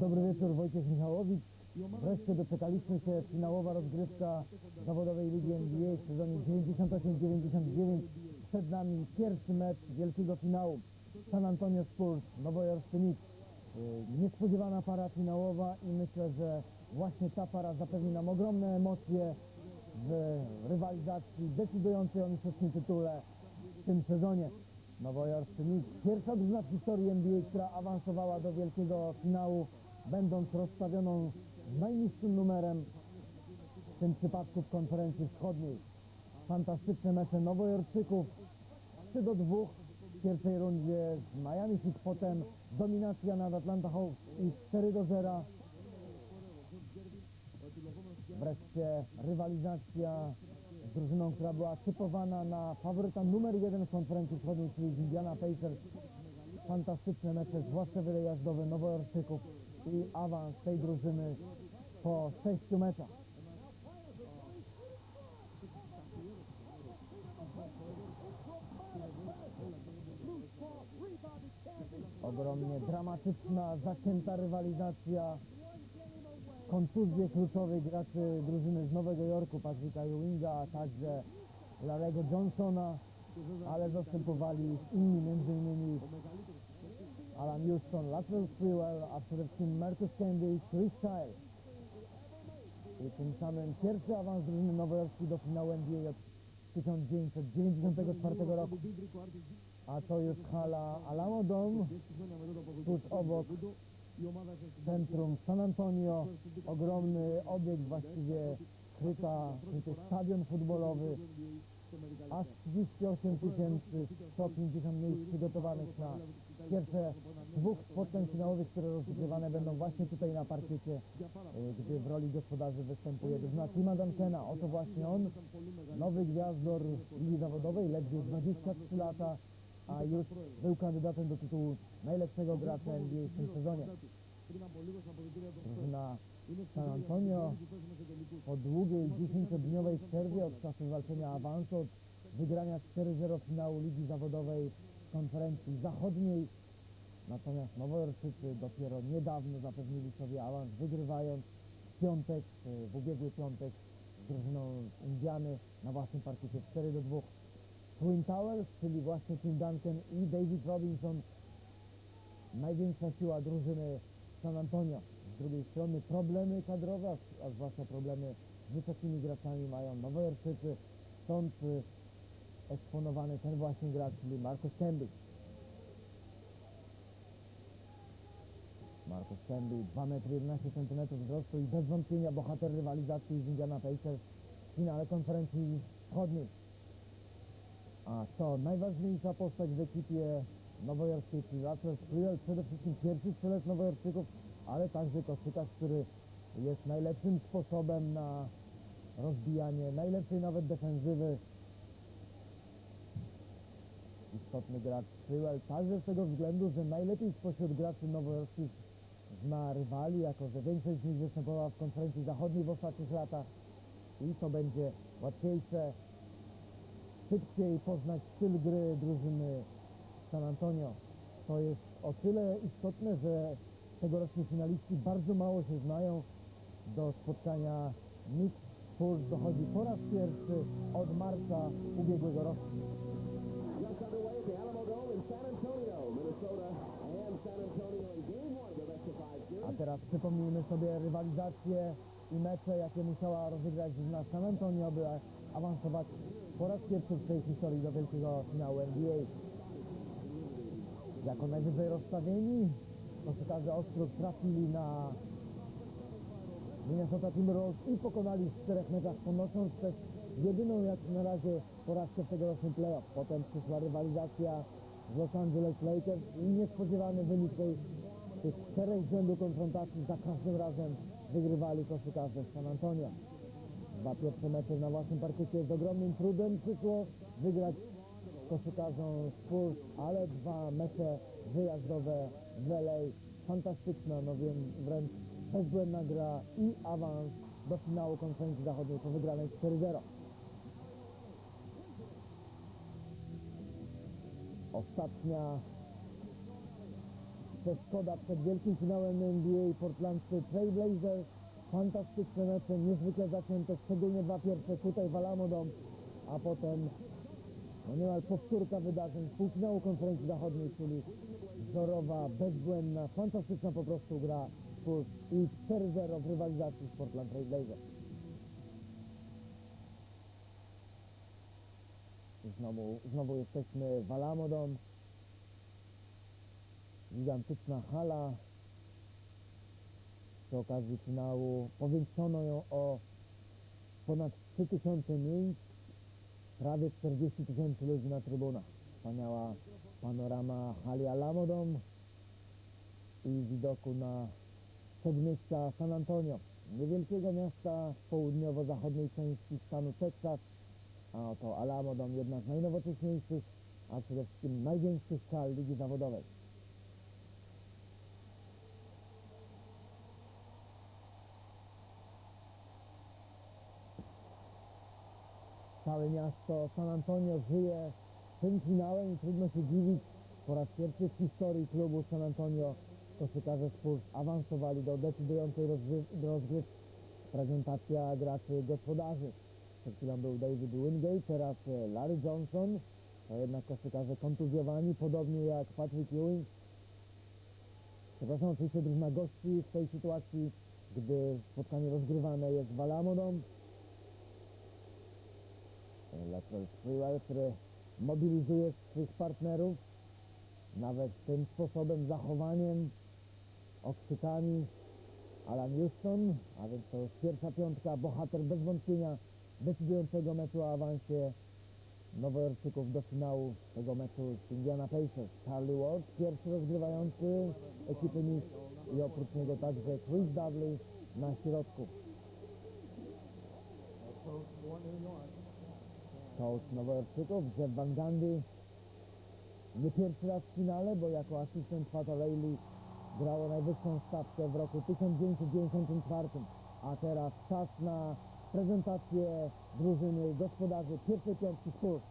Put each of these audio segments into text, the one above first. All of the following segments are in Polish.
dobry wieczór, Wojciech Michałowicz. Wreszcie doczekaliśmy się finałowa rozgrywka zawodowej Ligi NBA w sezonie 98-99. Przed nami pierwszy mecz wielkiego finału. San Antonio Spurs, nowojorscy Knicks. Yy, Niespodziewana para finałowa i myślę, że właśnie ta para zapewni nam ogromne emocje w rywalizacji decydującej o mistrzowskim tytule w tym sezonie. Nowojorscy Knicks, pierwsza drużyna w historii NBA, która awansowała do wielkiego finału, będąc rozstawioną najniższym numerem, w tym przypadku w konferencji wschodniej. Fantastyczne mecze Nowojorczyków, 3 do 2 w pierwszej rundzie z Miami Heat, potem dominacja nad Atlanta Hawks i 4 do 0. Wreszcie rywalizacja z drużyną, która była typowana na faworyta numer jeden w konferencji wschodniej, czyli Indiana Pacers. Fantastyczne mecze, zwłaszcza wyjazdowe Nowojorczyków i awans tej drużyny po sześciu meczach. Ogromnie dramatyczna, zacięta rywalizacja kontuzje kluczowych graczy drużyny z Nowego Jorku, Patricka Ewinga, a także Larego Johnsona, ale zastępowali inni, m.in. Alan Houston, Latrell Sprewell, a przede wszystkim Marcus Candy i Chris Child. I tym samym pierwszy awans drużyny nowojorskiej do finału NBA od 1994 roku. A to już hala Alamo Dome, tuż obok centrum San Antonio, ogromny obiekt, właściwie kryta, kryty stadion futbolowy, aż 38 150 miejsc przygotowanych na pierwsze dwóch spotkań finałowych, które rozgrywane będą właśnie tutaj na parkiecie, y, gdy w roli gospodarzy występuje drużyna Tima Duncana. Oto właśnie on, nowy gwiazdor ligi zawodowej, ledwie 23 lata, a już był kandydatem do tytułu najlepszego gracza NBA w tym sezonie. Drużyna San Antonio po długiej 10-dniowej przerwie od czasu walczenia awansu, od wygrania 4-0 finału Ligi Zawodowej konferencji zachodniej. Natomiast Nowojorczycy dopiero niedawno zapewnili sobie awans, wygrywając w piątek, e, w ubiegły piątek z drużyną Indiany na własnym parkiecie 4 do 2. Twin Towers, czyli właśnie Tim Duncan i David Robinson, największa siła drużyny San Antonio. Z drugiej strony problemy kadrowe, a- zwłaszcza problemy z wysokimi graczami mają Nowojorczycy, stąd y, eksponowany ten właśnie gracz, czyli Marcus Camby. Marcus Camby, 2 metry 11 cm wzrostu i bez wątpienia bohater rywalizacji z Indiana Pacers w finale konferencji wschodniej. A to najważniejsza postać w ekipie nowojorskiej, czyli przede wszystkim pierwszy strzelec nowojorczyków, ale także koszykarz, który jest najlepszym sposobem na rozbijanie najlepszej nawet defensywy. Istotny gracz Sprewell, także z tego względu, że najlepiej spośród graczy nowojorskich zna rywali, jako że większość z nich występowała w konferencji zachodniej w ostatnich latach i to będzie łatwiejsze szybciej poznać styl gry drużyny San Antonio. To jest o tyle istotne, że tegoroczni finaliści bardzo mało się znają. Do spotkania Knicks Spurs dochodzi po raz pierwszy od marca ubiegłego roku. Just underway at the Alamo Dome in San Antonio, Minnesota, and San Antonio in Game 1 the best of five series. A teraz przypomnijmy sobie rywalizację i mecze, jakie musiała rozegrać drużyna San Antonio, aby awansować po raz pierwszy w swojej historii do wielkiego finału NBA. Jako najwyżej rozstawieni koszykarze Ostróg trafili na Minnesota Timberwolves i pokonali w czterech meczach, ponosząc też jedyną jak na razie porażkę w tegorocznym playoff. Potem przyszła rywalizacja z Los Angeles Lakers i niespodziewany wynik tej, tych czterech rzędu konfrontacji za każdym razem wygrywali koszykarze z San Antonio. Dwa pierwsze mecze na własnym parkiecie z ogromnym trudem przyszło wygrać koszykarzom Spurs, ale dwa mecze wyjazdowe w LA, fantastyczna, no wiem, wręcz bezbłędna gra i awans do finału konferencji zachodniej po wygranej 4-0. Ostatnia przeszkoda przed wielkim finałem NBA portlandscy Trailblazers. Fantastyczne mecze, niezwykle zacięte, szczególnie dwa pierwsze tutaj w Alamodom, a potem no niemal powtórka wydarzeń półfinału konferencji zachodniej, czyli wzorowa, bezbłędna, fantastyczna po prostu gra Spurs i 4-0 w rywalizacji z Portland Trail Blazers. Znowu, znowu jesteśmy w Alamodom. Gigantyczna hala. Przy okazji finału powiększono ją o ponad 3000 miejsc. Prawie 40 tysięcy ludzi na trybunach. Wspaniała panorama hali Alamodom i widoku na przedmieścia San Antonio, niewielkiego miasta w południowo-zachodniej części stanu Teksas, a oto Alamodom, jedna z najnowocześniejszych, a przede wszystkim największych hal ligi zawodowej. Całe miasto San Antonio żyje tym finałem trudno się dziwić. Po raz pierwszy w historii klubu San Antonio koszykarze Spurs awansowali do decydującej rozgry- rozgrywki. Prezentacja graczy gospodarzy. Przed chwilą był David Wingate, teraz e, Larry Johnson. To jednak koszykarze kontuzjowani, podobnie jak Patrick Ewing. Przepraszam, oczywiście drużyna gości w tej sytuacji, gdy spotkanie rozgrywane jest w który mobilizuje swych partnerów nawet tym sposobem, zachowaniem, okrzykami Alan Houston, a więc to jest pierwsza piątka, bohater bez wątpienia decydującego meczu o awansie Nowojorczyków do finału tego meczu z Indiana Pacers. Charlie Ward, pierwszy rozgrywający ekipy Knicks i oprócz niego także Chris Dudley na środku. Coach Nowojorczyków, Jeff Van Gundy. Nie pierwszy raz w finale, bo jako asystent Fata Rayleigh grało najwyższą stawkę w roku 1994. A teraz czas na prezentację drużyny gospodarzy pierwszej piątki Spurs.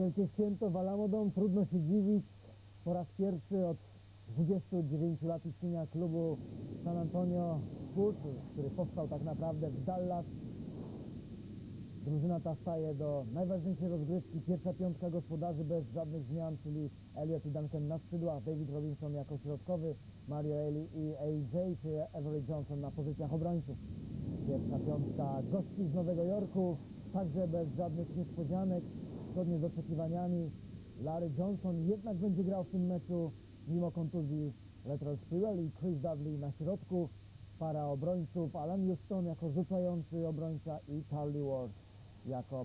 Wielkie święto w Alamodom, trudno się dziwić. Po raz pierwszy od 29 lat istnienia klubu San Antonio Spurs, który powstał tak naprawdę w Dallas. Drużyna ta staje do najważniejszej rozgrywki. Pierwsza piątka gospodarzy bez żadnych zmian, czyli Elliot i Duncan na skrzydłach, David Robinson jako środkowy, Mario Eli i AJ czy Avery Johnson na pozycjach obrońców. Pierwsza piątka gości z Nowego Jorku, także bez żadnych niespodzianek, zgodnie z oczekiwaniami. Larry Johnson jednak będzie grał w tym meczu mimo kontuzji Latrell Sprewell i Chris Dudley na środku. Para obrońców Alan Houston jako rzucający obrońca i Charlie Ward jako